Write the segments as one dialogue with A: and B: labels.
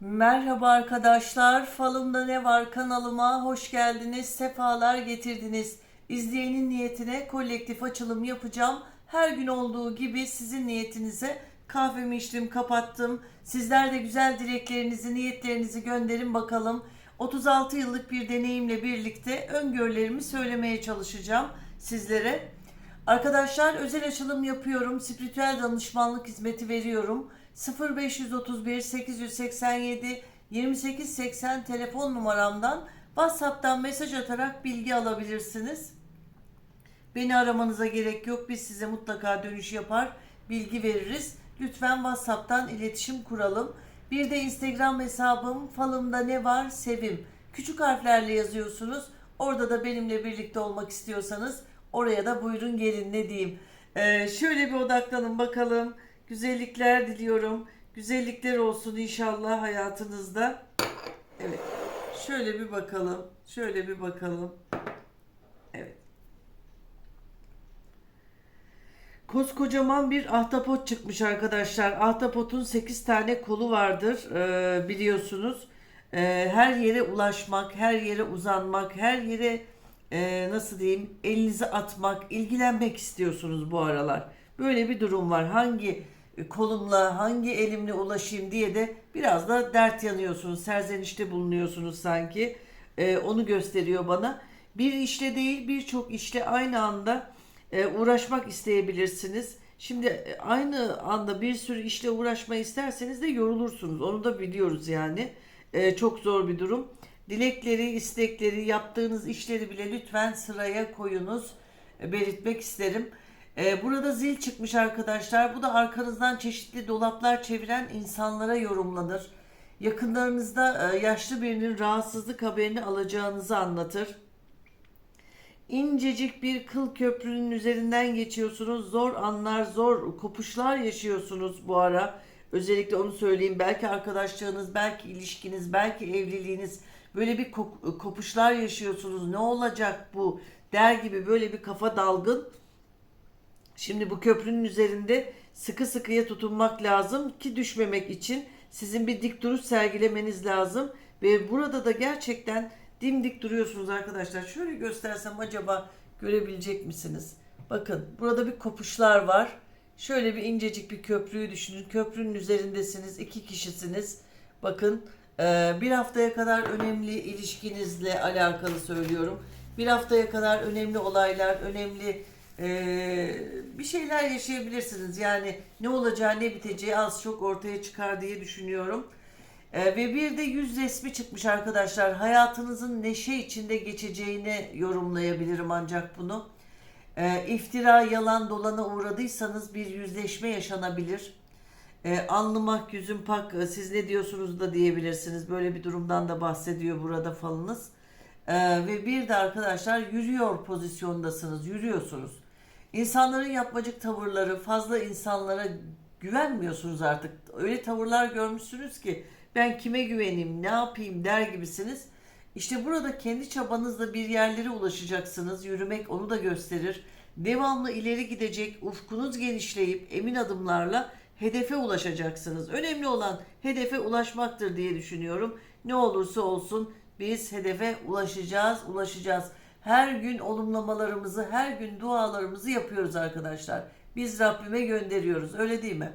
A: Merhaba arkadaşlar, Falımda Ne Var kanalıma hoş geldiniz, sefalar getirdiniz. İzleyenin niyetine kolektif açılım yapacağım. Her gün olduğu gibi sizin niyetinize kahvemi içtim, kapattım. Sizler de güzel dileklerinizi, niyetlerinizi gönderin bakalım. 36 yıllık bir deneyimle birlikte öngörülerimi söylemeye çalışacağım sizlere. Arkadaşlar özel açılım yapıyorum. Spiritüel danışmanlık hizmeti veriyorum. 0531 887 2880 telefon numaramdan WhatsApp'tan mesaj atarak bilgi alabilirsiniz. Beni aramanıza gerek yok. Biz size mutlaka dönüş yapar, bilgi veririz. Lütfen WhatsApp'tan iletişim kuralım. Bir de Instagram hesabım falımda ne var sevim. Küçük harflerle yazıyorsunuz. Orada da benimle birlikte olmak istiyorsanız oraya da buyurun gelin ne diyeyim. Ee, şöyle bir odaklanın bakalım. Güzellikler diliyorum. Güzellikler olsun inşallah hayatınızda. Evet. Şöyle bir bakalım. Şöyle bir bakalım. Evet. Koskocaman bir ahtapot çıkmış arkadaşlar. Ahtapotun 8 tane kolu vardır ee, biliyorsunuz. Ee, her yere ulaşmak, her yere uzanmak, her yere e, nasıl diyeyim elinizi atmak, ilgilenmek istiyorsunuz bu aralar. Böyle bir durum var. Hangi kolumla, hangi elimle ulaşayım diye de biraz da dert yanıyorsunuz. Serzenişte bulunuyorsunuz sanki. Ee, onu gösteriyor bana. Bir işle değil birçok işle aynı anda e, uğraşmak isteyebilirsiniz. Şimdi e, aynı anda bir sürü işle uğraşmayı isterseniz de yorulursunuz. Onu da biliyoruz yani. E, çok zor bir durum. Dilekleri, istekleri, yaptığınız işleri bile lütfen sıraya koyunuz. E, belirtmek isterim. E, burada zil çıkmış arkadaşlar. Bu da arkanızdan çeşitli dolaplar çeviren insanlara yorumlanır. Yakınlarınızda e, yaşlı birinin rahatsızlık haberini alacağınızı anlatır. İncecik bir kıl köprünün üzerinden geçiyorsunuz. Zor anlar, zor kopuşlar yaşıyorsunuz bu ara. Özellikle onu söyleyeyim. Belki arkadaşlığınız, belki ilişkiniz, belki evliliğiniz böyle bir kop- kopuşlar yaşıyorsunuz. Ne olacak bu der gibi böyle bir kafa dalgın. Şimdi bu köprünün üzerinde sıkı sıkıya tutunmak lazım ki düşmemek için sizin bir dik duruş sergilemeniz lazım ve burada da gerçekten dimdik duruyorsunuz arkadaşlar. Şöyle göstersem acaba görebilecek misiniz? Bakın burada bir kopuşlar var. Şöyle bir incecik bir köprüyü düşünün. Köprünün üzerindesiniz. iki kişisiniz. Bakın e, bir haftaya kadar önemli ilişkinizle alakalı söylüyorum. Bir haftaya kadar önemli olaylar, önemli e, bir şeyler yaşayabilirsiniz. Yani ne olacağı ne biteceği az çok ortaya çıkar diye düşünüyorum. Ee, ve bir de yüz resmi çıkmış arkadaşlar. Hayatınızın neşe içinde geçeceğini yorumlayabilirim ancak bunu. Ee, iftira, yalan, dolana uğradıysanız bir yüzleşme yaşanabilir. Ee, alnımak, yüzüm pak, e, siz ne diyorsunuz da diyebilirsiniz. Böyle bir durumdan da bahsediyor burada falınız. Ee, ve bir de arkadaşlar yürüyor pozisyondasınız, yürüyorsunuz. İnsanların yapmacık tavırları, fazla insanlara güvenmiyorsunuz artık. Öyle tavırlar görmüşsünüz ki ben kime güveneyim, ne yapayım der gibisiniz. İşte burada kendi çabanızla bir yerlere ulaşacaksınız. Yürümek onu da gösterir. Devamlı ileri gidecek, ufkunuz genişleyip emin adımlarla hedefe ulaşacaksınız. Önemli olan hedefe ulaşmaktır diye düşünüyorum. Ne olursa olsun biz hedefe ulaşacağız, ulaşacağız. Her gün olumlamalarımızı, her gün dualarımızı yapıyoruz arkadaşlar. Biz Rabbime gönderiyoruz. Öyle değil mi?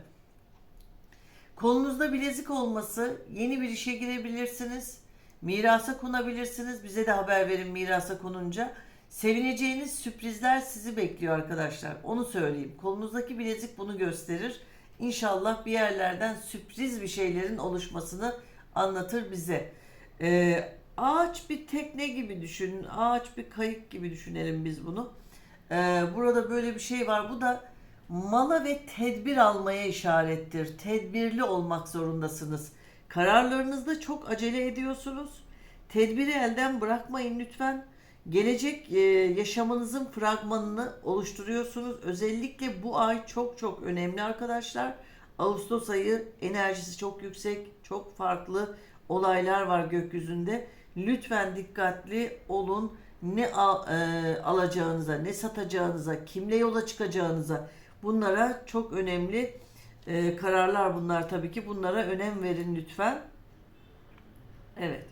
A: Kolunuzda bilezik olması, yeni bir işe girebilirsiniz. Mirasa konabilirsiniz. Bize de haber verin mirasa konunca. Sevineceğiniz sürprizler sizi bekliyor arkadaşlar. Onu söyleyeyim. Kolunuzdaki bilezik bunu gösterir. İnşallah bir yerlerden sürpriz bir şeylerin oluşmasını anlatır bize. Ee, ağaç bir tekne gibi düşünün. Ağaç bir kayık gibi düşünelim biz bunu. Ee, burada böyle bir şey var. Bu da mala ve tedbir almaya işarettir. Tedbirli olmak zorundasınız. Kararlarınızda çok acele ediyorsunuz. Tedbiri elden bırakmayın lütfen. Gelecek e, yaşamınızın fragmanını oluşturuyorsunuz. Özellikle bu ay çok çok önemli arkadaşlar. Ağustos ayı enerjisi çok yüksek, çok farklı olaylar var gökyüzünde. Lütfen dikkatli olun. Ne al- e, alacağınıza, ne satacağınıza, kimle yola çıkacağınıza bunlara çok önemli e, kararlar bunlar tabii ki. Bunlara önem verin lütfen. Evet.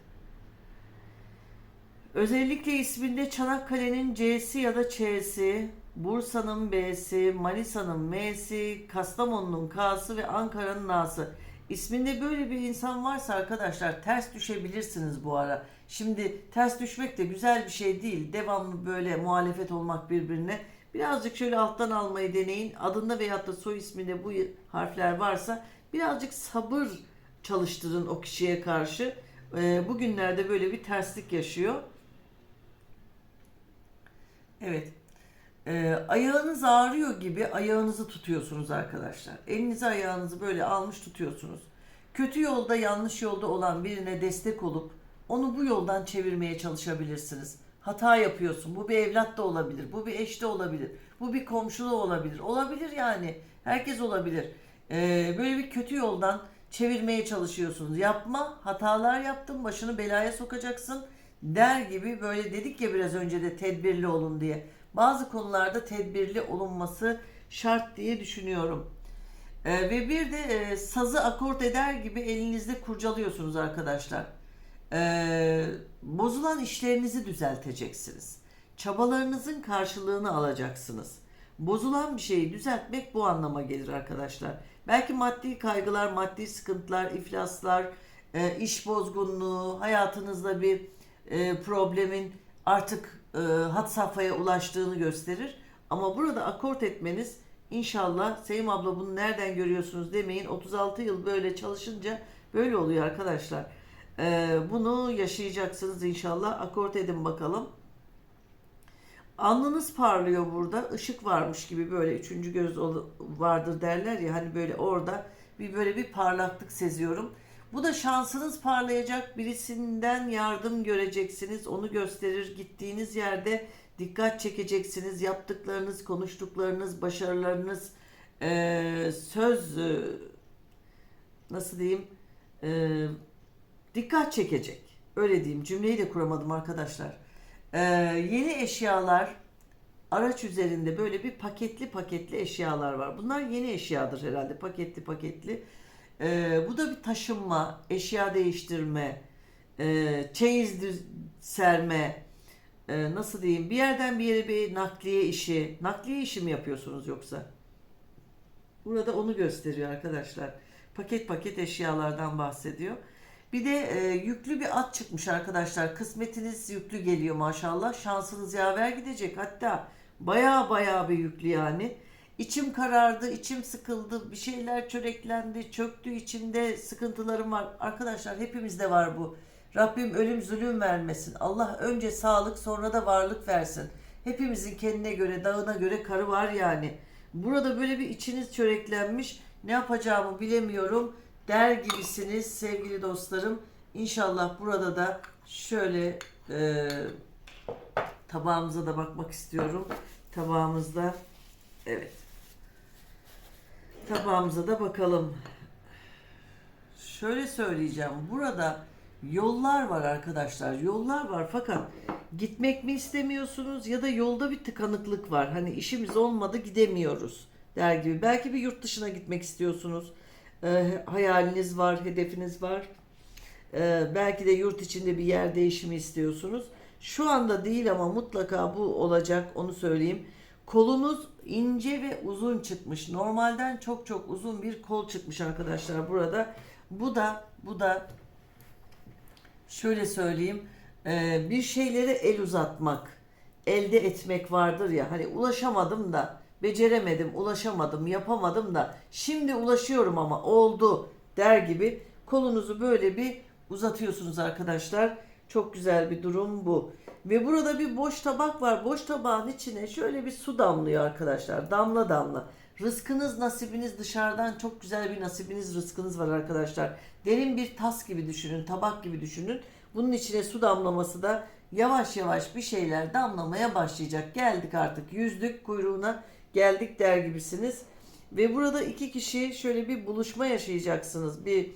A: Özellikle isminde Çanakkale'nin C'si ya da Ç'si, Bursa'nın B'si, Manisa'nın M'si, Kastamonu'nun K'sı ve Ankara'nın N'sı. İsminde böyle bir insan varsa arkadaşlar ters düşebilirsiniz bu ara. Şimdi ters düşmek de güzel bir şey değil. Devamlı böyle muhalefet olmak birbirine. Birazcık şöyle alttan almayı deneyin. Adında veyahut da soy isminde bu harfler varsa birazcık sabır çalıştırın o kişiye karşı. Ee, bugünlerde böyle bir terslik yaşıyor. Evet. Ee, ayağınız ağrıyor gibi ayağınızı tutuyorsunuz arkadaşlar. Elinizi ayağınızı böyle almış tutuyorsunuz. Kötü yolda yanlış yolda olan birine destek olup onu bu yoldan çevirmeye çalışabilirsiniz. Hata yapıyorsun. Bu bir evlat da olabilir. Bu bir eş de olabilir. Bu bir komşu da olabilir. Olabilir yani. Herkes olabilir. Ee, böyle bir kötü yoldan çevirmeye çalışıyorsunuz. Yapma. Hatalar yaptın. Başını belaya sokacaksın. Der gibi böyle dedik ya biraz önce de tedbirli olun diye. Bazı konularda tedbirli olunması şart diye düşünüyorum. Ee, ve bir de e, sazı akort eder gibi elinizde kurcalıyorsunuz arkadaşlar. Ee, bozulan işlerinizi düzelteceksiniz. Çabalarınızın karşılığını alacaksınız. Bozulan bir şeyi düzeltmek bu anlama gelir arkadaşlar. Belki maddi kaygılar, maddi sıkıntılar, iflaslar, e, iş bozgunluğu, hayatınızda bir e, problemin artık e, hat safhaya ulaştığını gösterir. Ama burada akort etmeniz inşallah Sevim abla bunu nereden görüyorsunuz demeyin. 36 yıl böyle çalışınca böyle oluyor arkadaşlar. E, bunu yaşayacaksınız inşallah. Akort edin bakalım. Alnınız parlıyor burada. Işık varmış gibi böyle üçüncü göz vardır derler ya hani böyle orada bir böyle bir parlaklık seziyorum. Bu da şansınız parlayacak. Birisinden yardım göreceksiniz. Onu gösterir. Gittiğiniz yerde dikkat çekeceksiniz. Yaptıklarınız, konuştuklarınız, başarılarınız, eee, söz eee, nasıl diyeyim eee, dikkat çekecek. Öyle diyeyim. Cümleyi de kuramadım arkadaşlar. Eee, yeni eşyalar araç üzerinde böyle bir paketli paketli eşyalar var. Bunlar yeni eşyadır herhalde. Paketli paketli. Ee, bu da bir taşınma, eşya değiştirme, e, çeyiz serme, e, nasıl diyeyim bir yerden bir yere bir nakliye işi. Nakliye işi mi yapıyorsunuz yoksa? Burada onu gösteriyor arkadaşlar. Paket paket eşyalardan bahsediyor. Bir de e, yüklü bir at çıkmış arkadaşlar. Kısmetiniz yüklü geliyor maşallah. Şansınız yaver gidecek. Hatta baya baya bir yüklü yani. İçim karardı, içim sıkıldı, bir şeyler çöreklendi, çöktü içimde sıkıntılarım var. Arkadaşlar hepimizde var bu. Rabbim ölüm zulüm vermesin. Allah önce sağlık sonra da varlık versin. Hepimizin kendine göre, dağına göre karı var yani. Burada böyle bir içiniz çöreklenmiş. Ne yapacağımı bilemiyorum der gibisiniz sevgili dostlarım. İnşallah burada da şöyle e, tabağımıza da bakmak istiyorum. Tabağımızda evet. Tabağımıza da bakalım. Şöyle söyleyeceğim. Burada yollar var arkadaşlar. Yollar var fakat gitmek mi istemiyorsunuz ya da yolda bir tıkanıklık var. Hani işimiz olmadı gidemiyoruz der gibi. Belki bir yurt dışına gitmek istiyorsunuz. Ee, hayaliniz var, hedefiniz var. Ee, belki de yurt içinde bir yer değişimi istiyorsunuz. Şu anda değil ama mutlaka bu olacak onu söyleyeyim. Kolunuz ince ve uzun çıkmış. Normalden çok çok uzun bir kol çıkmış arkadaşlar burada. Bu da bu da şöyle söyleyeyim. e, bir şeylere el uzatmak, elde etmek vardır ya. Hani ulaşamadım da, beceremedim, ulaşamadım, yapamadım da şimdi ulaşıyorum ama oldu der gibi kolunuzu böyle bir uzatıyorsunuz arkadaşlar. Çok güzel bir durum bu. Ve burada bir boş tabak var. Boş tabağın içine şöyle bir su damlıyor arkadaşlar. Damla damla. Rızkınız, nasibiniz dışarıdan çok güzel bir nasibiniz, rızkınız var arkadaşlar. Derin bir tas gibi düşünün, tabak gibi düşünün. Bunun içine su damlaması da yavaş yavaş bir şeyler damlamaya başlayacak. Geldik artık yüzdük kuyruğuna geldik der gibisiniz. Ve burada iki kişi şöyle bir buluşma yaşayacaksınız. Bir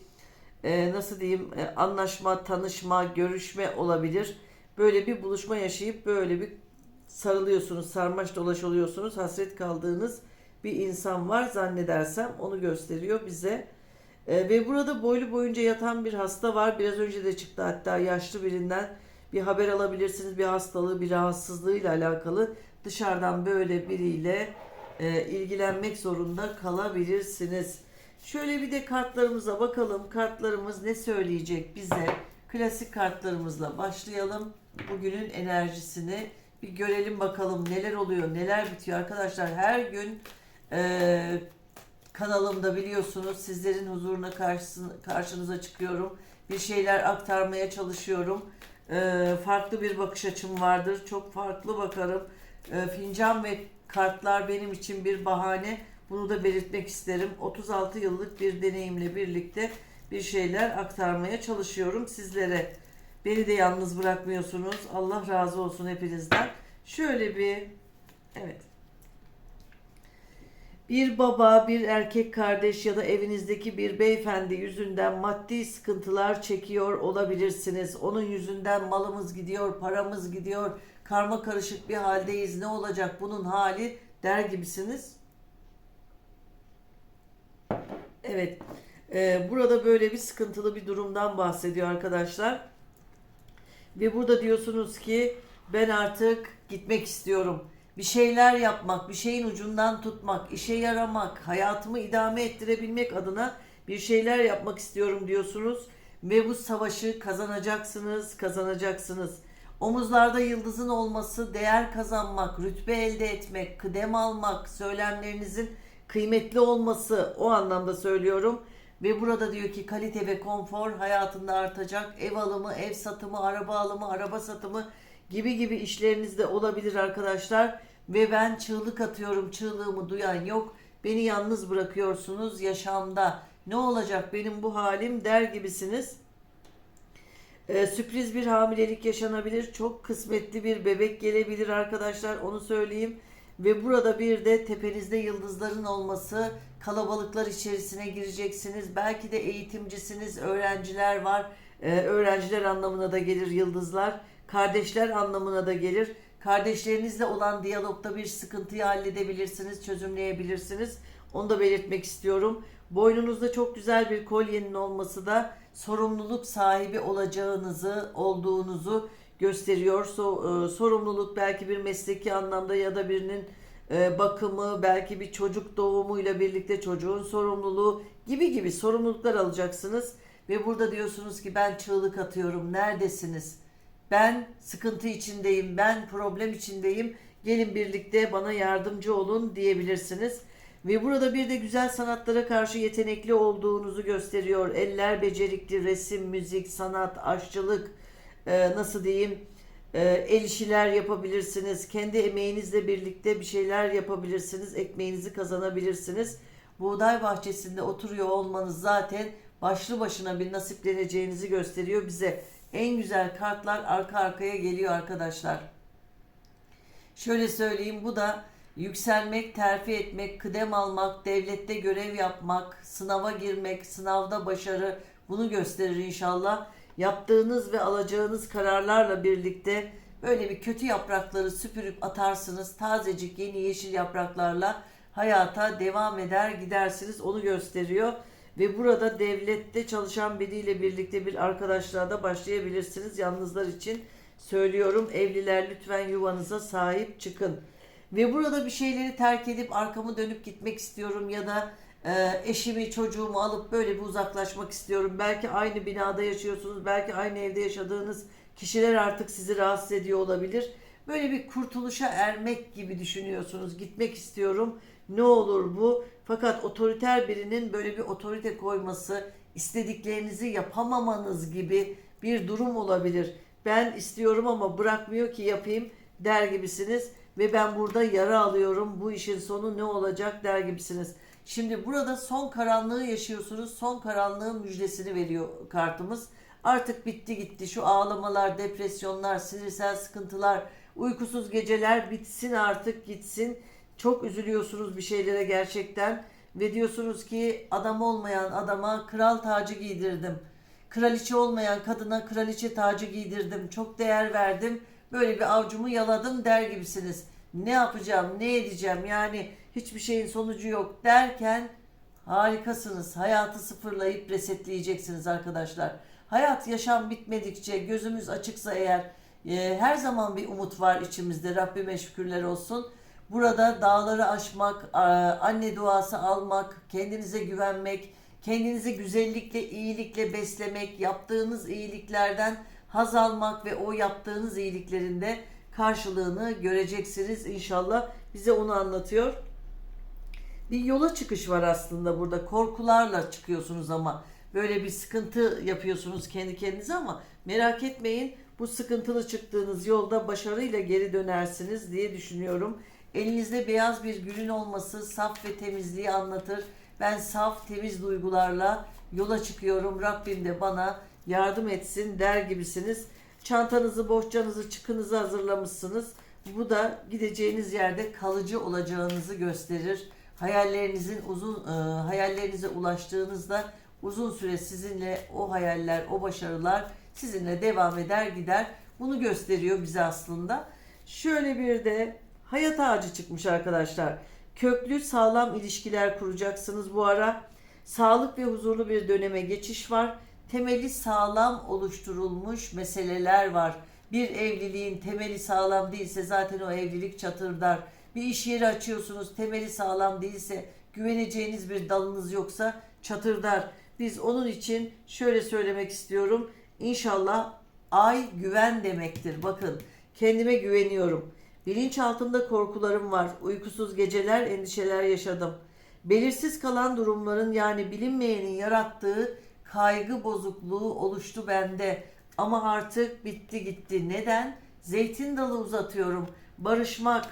A: e, nasıl diyeyim e, anlaşma, tanışma, görüşme olabilir. Böyle bir buluşma yaşayıp böyle bir sarılıyorsunuz, sarmaş dolaş oluyorsunuz. Hasret kaldığınız bir insan var zannedersem onu gösteriyor bize. E, ve burada boylu boyunca yatan bir hasta var. Biraz önce de çıktı hatta yaşlı birinden bir haber alabilirsiniz. Bir hastalığı, bir rahatsızlığıyla alakalı dışarıdan böyle biriyle e, ilgilenmek zorunda kalabilirsiniz. Şöyle bir de kartlarımıza bakalım. Kartlarımız ne söyleyecek bize? Klasik kartlarımızla başlayalım. Bugünün enerjisini bir görelim bakalım neler oluyor, neler bitiyor. Arkadaşlar her gün e, kanalımda biliyorsunuz sizlerin huzuruna karşısın, karşınıza çıkıyorum. Bir şeyler aktarmaya çalışıyorum. E, farklı bir bakış açım vardır. Çok farklı bakarım. E, fincan ve kartlar benim için bir bahane. Bunu da belirtmek isterim. 36 yıllık bir deneyimle birlikte bir şeyler aktarmaya çalışıyorum sizlere. Beni de yalnız bırakmıyorsunuz. Allah razı olsun hepinizden. Şöyle bir evet. Bir baba, bir erkek kardeş ya da evinizdeki bir beyefendi yüzünden maddi sıkıntılar çekiyor olabilirsiniz. Onun yüzünden malımız gidiyor, paramız gidiyor, karma karışık bir haldeyiz. Ne olacak bunun hali der gibisiniz. Evet. Ee, burada böyle bir sıkıntılı bir durumdan bahsediyor arkadaşlar. Ve burada diyorsunuz ki ben artık gitmek istiyorum. Bir şeyler yapmak, bir şeyin ucundan tutmak, işe yaramak, hayatımı idame ettirebilmek adına bir şeyler yapmak istiyorum diyorsunuz. Ve bu savaşı kazanacaksınız, kazanacaksınız. Omuzlarda yıldızın olması, değer kazanmak, rütbe elde etmek, kıdem almak, söylemlerinizin kıymetli olması o anlamda söylüyorum. Ve burada diyor ki kalite ve konfor hayatında artacak. Ev alımı, ev satımı, araba alımı, araba satımı gibi gibi işleriniz de olabilir arkadaşlar. Ve ben çığlık atıyorum, çığlığımı duyan yok. Beni yalnız bırakıyorsunuz yaşamda. Ne olacak benim bu halim der gibisiniz. Ee, sürpriz bir hamilelik yaşanabilir. Çok kısmetli bir bebek gelebilir arkadaşlar. Onu söyleyeyim. Ve burada bir de tepenizde yıldızların olması, kalabalıklar içerisine gireceksiniz. Belki de eğitimcisiniz, öğrenciler var. Ee, öğrenciler anlamına da gelir yıldızlar. Kardeşler anlamına da gelir. Kardeşlerinizle olan diyalogda bir sıkıntıyı halledebilirsiniz, çözümleyebilirsiniz. Onu da belirtmek istiyorum. Boynunuzda çok güzel bir kolyenin olması da sorumluluk sahibi olacağınızı, olduğunuzu gösteriyor. So, e, sorumluluk belki bir mesleki anlamda ya da birinin e, bakımı, belki bir çocuk doğumuyla birlikte çocuğun sorumluluğu gibi gibi sorumluluklar alacaksınız. Ve burada diyorsunuz ki ben çığlık atıyorum. Neredesiniz? Ben sıkıntı içindeyim, ben problem içindeyim. Gelin birlikte bana yardımcı olun diyebilirsiniz. Ve burada bir de güzel sanatlara karşı yetenekli olduğunuzu gösteriyor. Eller becerikli, resim, müzik, sanat, aşçılık, e, nasıl diyeyim, e, el işiler yapabilirsiniz. Kendi emeğinizle birlikte bir şeyler yapabilirsiniz. Ekmeğinizi kazanabilirsiniz. Buğday bahçesinde oturuyor olmanız zaten başlı başına bir nasipleneceğinizi gösteriyor bize. En güzel kartlar arka arkaya geliyor arkadaşlar. Şöyle söyleyeyim bu da yükselmek, terfi etmek, kıdem almak, devlette görev yapmak, sınava girmek, sınavda başarı bunu gösterir inşallah. Yaptığınız ve alacağınız kararlarla birlikte böyle bir kötü yaprakları süpürüp atarsınız. Tazecik yeni yeşil yapraklarla hayata devam eder gidersiniz onu gösteriyor. Ve burada devlette çalışan biriyle birlikte bir arkadaşlığa da başlayabilirsiniz. Yalnızlar için söylüyorum evliler lütfen yuvanıza sahip çıkın. Ve burada bir şeyleri terk edip arkamı dönüp gitmek istiyorum ya da e, eşimi çocuğumu alıp böyle bir uzaklaşmak istiyorum. Belki aynı binada yaşıyorsunuz, belki aynı evde yaşadığınız kişiler artık sizi rahatsız ediyor olabilir. Böyle bir kurtuluşa ermek gibi düşünüyorsunuz. Gitmek istiyorum. Ne olur bu? Fakat otoriter birinin böyle bir otorite koyması, istediklerinizi yapamamanız gibi bir durum olabilir. Ben istiyorum ama bırakmıyor ki yapayım der gibisiniz ve ben burada yara alıyorum. Bu işin sonu ne olacak der gibisiniz. Şimdi burada son karanlığı yaşıyorsunuz. Son karanlığın müjdesini veriyor kartımız. Artık bitti gitti. Şu ağlamalar, depresyonlar, sinirsel sıkıntılar, uykusuz geceler bitsin artık gitsin. Çok üzülüyorsunuz bir şeylere gerçekten ve diyorsunuz ki adam olmayan adama kral tacı giydirdim. Kraliçe olmayan kadına kraliçe tacı giydirdim. Çok değer verdim. Böyle bir avcumu yaladım der gibisiniz. Ne yapacağım, ne edeceğim yani hiçbir şeyin sonucu yok derken Harikasınız. Hayatı sıfırlayıp resetleyeceksiniz arkadaşlar. Hayat yaşam bitmedikçe gözümüz açıksa eğer e, her zaman bir umut var içimizde. Rabbime şükürler olsun. Burada dağları aşmak, anne duası almak, kendinize güvenmek, kendinizi güzellikle, iyilikle beslemek, yaptığınız iyiliklerden haz almak ve o yaptığınız iyiliklerinde karşılığını göreceksiniz inşallah. Bize onu anlatıyor. Bir yola çıkış var aslında burada. Korkularla çıkıyorsunuz ama böyle bir sıkıntı yapıyorsunuz kendi kendinize ama merak etmeyin. Bu sıkıntılı çıktığınız yolda başarıyla geri dönersiniz diye düşünüyorum. Elinizde beyaz bir gülün olması saf ve temizliği anlatır. Ben saf, temiz duygularla yola çıkıyorum. Rabbim de bana yardım etsin der gibisiniz. Çantanızı, bohçanızı, çıkınızı hazırlamışsınız. Bu da gideceğiniz yerde kalıcı olacağınızı gösterir. Hayallerinizin uzun e, hayallerinize ulaştığınızda uzun süre sizinle o hayaller, o başarılar sizinle devam eder gider. Bunu gösteriyor bize aslında. Şöyle bir de hayat ağacı çıkmış arkadaşlar. Köklü sağlam ilişkiler kuracaksınız bu ara. Sağlık ve huzurlu bir döneme geçiş var. Temeli sağlam oluşturulmuş meseleler var. Bir evliliğin temeli sağlam değilse zaten o evlilik çatırdar. Bir iş yeri açıyorsunuz temeli sağlam değilse güveneceğiniz bir dalınız yoksa çatırdar. Biz onun için şöyle söylemek istiyorum. İnşallah ay güven demektir. Bakın kendime güveniyorum. Bilinçaltımda korkularım var. Uykusuz geceler, endişeler yaşadım. Belirsiz kalan durumların yani bilinmeyenin yarattığı kaygı bozukluğu oluştu bende. Ama artık bitti gitti. Neden? Zeytin dalı uzatıyorum. Barışmak,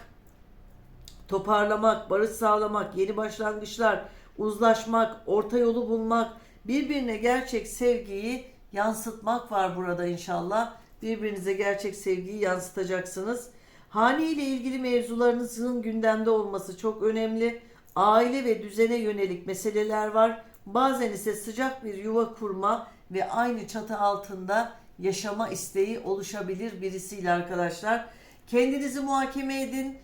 A: toparlamak, barış sağlamak, yeni başlangıçlar, uzlaşmak, orta yolu bulmak, birbirine gerçek sevgiyi yansıtmak var burada inşallah. Birbirinize gerçek sevgiyi yansıtacaksınız. Hane ile ilgili mevzularınızın gündemde olması çok önemli. Aile ve düzene yönelik meseleler var. Bazen ise sıcak bir yuva kurma ve aynı çatı altında yaşama isteği oluşabilir birisiyle arkadaşlar. Kendinizi muhakeme edin.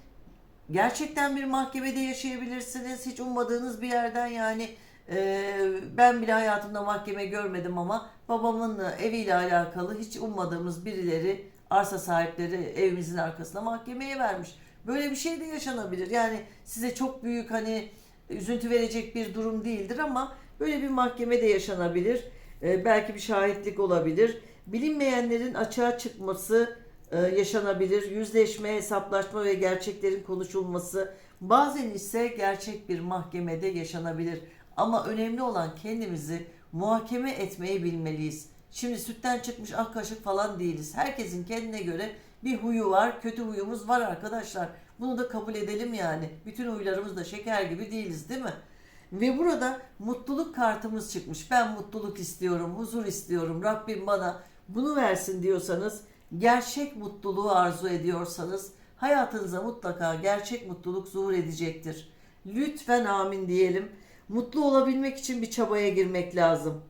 A: Gerçekten bir mahkemede yaşayabilirsiniz. Hiç ummadığınız bir yerden yani e, ben bile hayatımda mahkeme görmedim ama babamın eviyle alakalı hiç ummadığımız birileri arsa sahipleri evimizin arkasına mahkemeye vermiş. Böyle bir şey de yaşanabilir. Yani size çok büyük hani üzüntü verecek bir durum değildir ama böyle bir mahkeme de yaşanabilir. E, belki bir şahitlik olabilir. Bilinmeyenlerin açığa çıkması e, yaşanabilir. Yüzleşme, hesaplaşma ve gerçeklerin konuşulması bazen ise gerçek bir mahkemede yaşanabilir. Ama önemli olan kendimizi muhakeme etmeyi bilmeliyiz. Şimdi sütten çıkmış ak kaşık falan değiliz. Herkesin kendine göre bir huyu var, kötü huyumuz var arkadaşlar. Bunu da kabul edelim yani. Bütün huylarımız da şeker gibi değiliz değil mi? Ve burada mutluluk kartımız çıkmış. Ben mutluluk istiyorum, huzur istiyorum. Rabbim bana bunu versin diyorsanız, gerçek mutluluğu arzu ediyorsanız hayatınıza mutlaka gerçek mutluluk zuhur edecektir. Lütfen amin diyelim. Mutlu olabilmek için bir çabaya girmek lazım.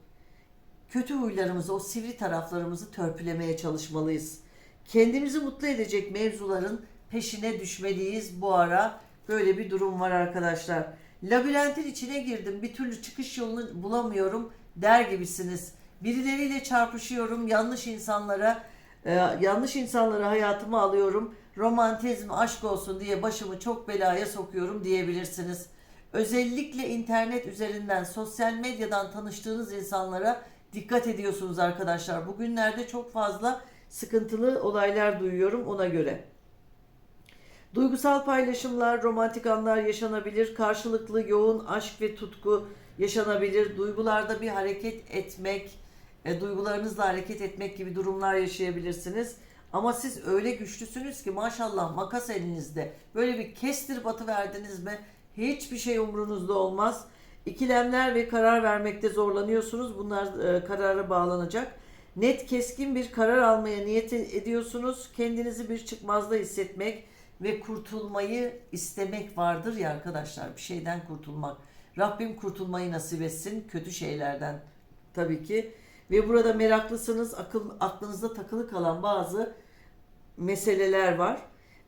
A: Kötü huylarımızı, o sivri taraflarımızı törpülemeye çalışmalıyız. Kendimizi mutlu edecek mevzuların peşine düşmeliyiz bu ara. Böyle bir durum var arkadaşlar. Labirentin içine girdim. Bir türlü çıkış yolunu bulamıyorum der gibisiniz. Birileriyle çarpışıyorum. Yanlış insanlara e, yanlış insanları hayatıma alıyorum. Romantizm, aşk olsun diye başımı çok belaya sokuyorum diyebilirsiniz. Özellikle internet üzerinden, sosyal medyadan tanıştığınız insanlara dikkat ediyorsunuz arkadaşlar. Bugünlerde çok fazla sıkıntılı olaylar duyuyorum ona göre. Duygusal paylaşımlar, romantik anlar yaşanabilir. Karşılıklı yoğun aşk ve tutku yaşanabilir. Duygularda bir hareket etmek, e, duygularınızla hareket etmek gibi durumlar yaşayabilirsiniz. Ama siz öyle güçlüsünüz ki maşallah makas elinizde. Böyle bir kestirip atıverdiniz mi hiçbir şey umrunuzda olmaz. İkilemler ve karar vermekte zorlanıyorsunuz. Bunlar e, karara bağlanacak. Net keskin bir karar almaya niyet ediyorsunuz. Kendinizi bir çıkmazda hissetmek ve kurtulmayı istemek vardır ya arkadaşlar. Bir şeyden kurtulmak. Rabbim kurtulmayı nasip etsin kötü şeylerden tabii ki. Ve burada meraklısınız. Akıl, aklınızda takılı kalan bazı meseleler var.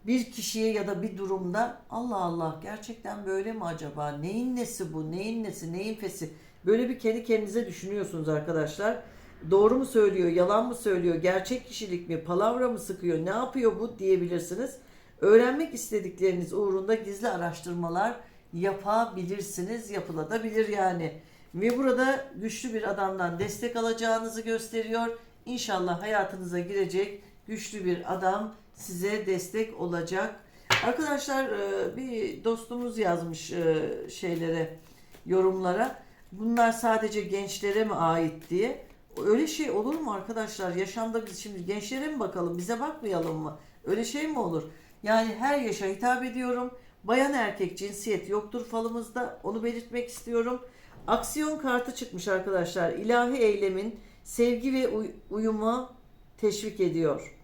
A: bir kişiye ya da bir durumda Allah Allah gerçekten böyle mi acaba? Neyin nesi bu? Neyin nesi? Neyin fesi? Böyle bir kendi kendinize düşünüyorsunuz arkadaşlar. Doğru mu söylüyor? Yalan mı söylüyor? Gerçek kişilik mi? Palavra mı sıkıyor? Ne yapıyor bu diyebilirsiniz. Öğrenmek istedikleriniz uğrunda gizli araştırmalar yapabilirsiniz. Yapılabilir yani. Ve burada güçlü bir adamdan destek alacağınızı gösteriyor. İnşallah hayatınıza girecek güçlü bir adam size destek olacak. Arkadaşlar e, bir dostumuz yazmış e, şeylere, yorumlara. Bunlar sadece gençlere mi ait diye. Öyle şey olur mu arkadaşlar? Yaşamda biz şimdi gençlere mi bakalım, bize bakmayalım mı? Öyle şey mi olur? Yani her yaşa hitap ediyorum. Bayan erkek cinsiyet yoktur falımızda. Onu belirtmek istiyorum. Aksiyon kartı çıkmış arkadaşlar. İlahi eylemin sevgi ve uy- uyumu teşvik ediyor.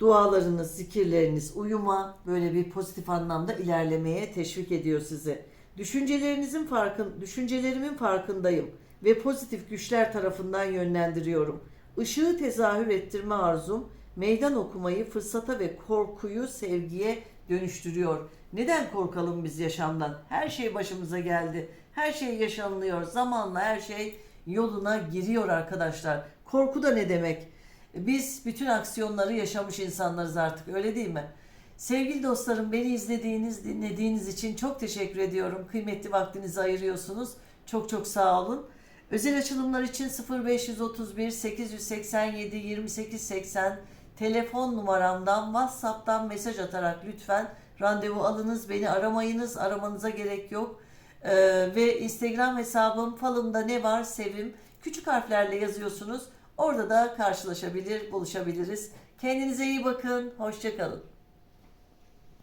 A: Dualarınız, zikirleriniz, uyuma böyle bir pozitif anlamda ilerlemeye teşvik ediyor sizi. Düşüncelerinizin farkın, düşüncelerimin farkındayım ve pozitif güçler tarafından yönlendiriyorum. Işığı tezahür ettirme arzum meydan okumayı fırsata ve korkuyu sevgiye dönüştürüyor. Neden korkalım biz yaşamdan? Her şey başımıza geldi. Her şey yaşanılıyor. Zamanla her şey yoluna giriyor arkadaşlar. Korku da ne demek? Biz bütün aksiyonları yaşamış insanlarız artık öyle değil mi? Sevgili dostlarım beni izlediğiniz, dinlediğiniz için çok teşekkür ediyorum. Kıymetli vaktinizi ayırıyorsunuz. Çok çok sağ olun. Özel açılımlar için 0531 887 2880 telefon numaramdan WhatsApp'tan mesaj atarak lütfen randevu alınız. Beni aramayınız. Aramanıza gerek yok. Ee, ve Instagram hesabım falımda ne var sevim. Küçük harflerle yazıyorsunuz. Orada da karşılaşabilir, buluşabiliriz. Kendinize iyi bakın. Hoşçakalın.